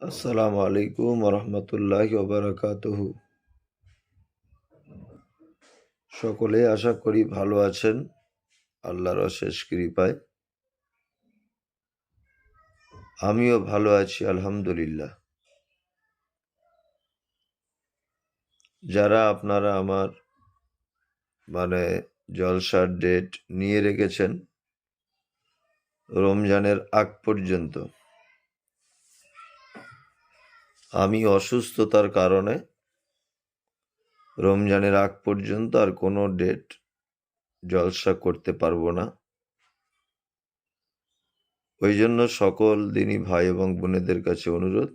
আসসালামু আলাইকুম রহমতুল্লাহ ওবরাকাতুহু। সকলে আশা করি ভালো আছেন। আল্লাহর অশেষ কৃপায়। আমিও ভালো আছি, আলহামদুলিল্লাহ। যারা আপনারা আমার মানে জলসার ডেট নিয়ে রেখেছেন, রমজানের আগ পর্যন্ত আমি অসুস্থতার কারণে রমজানের আগ পর্যন্ত আর কোনো ডেট জলসা করতে পারব না। ওই জন্য সকল দিনই ভাই এবং বোনেদের কাছে অনুরোধ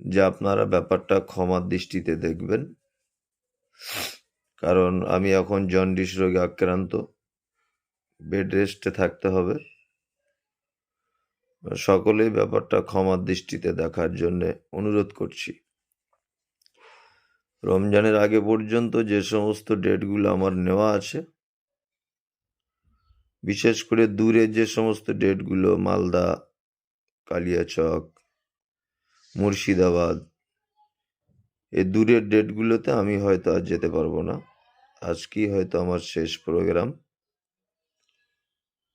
যে আপনারা ব্যাপারটা ক্ষমার দৃষ্টিতে দেখবেন। কারণ আমি এখন জন্ডিস রোগে আক্রান্ত বেড রেস্টে থাকতে হবে। সকলেই ব্যাপারটা ক্ষমার দৃষ্টিতে দেখার জন্য অনুরোধ করছি। রমজানের আগে পর্যন্ত যে সমস্ত ডেটগুলো আমার নেওয়া আছে, বিশেষ করে দূরে যে সমস্ত ডেটগুলো মালদা, কালিয়াচক, মুর্শিদাবাদ এই দূরের ডেটগুলোতে আমি হয়তো আর যেতে পারব না। আজকেই হয়তো আমার শেষ প্রোগ্রাম।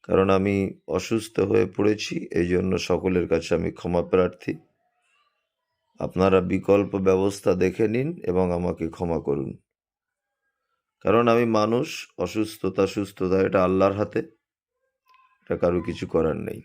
কারণ আমি অসুস্থ হয়ে পড়েছি এই জন্য সকলের কাছে আমি ক্ষমা প্রার্থী। আপনারা বিকল্প ব্যবস্থা দেখে নিন এবং আমাকে ক্ষমা করুন। কারণ আমি মানুষ, অসুস্থতা সুস্থতা এটা আল্লাহর হাতে, এটা কারও কিছু করার নেই।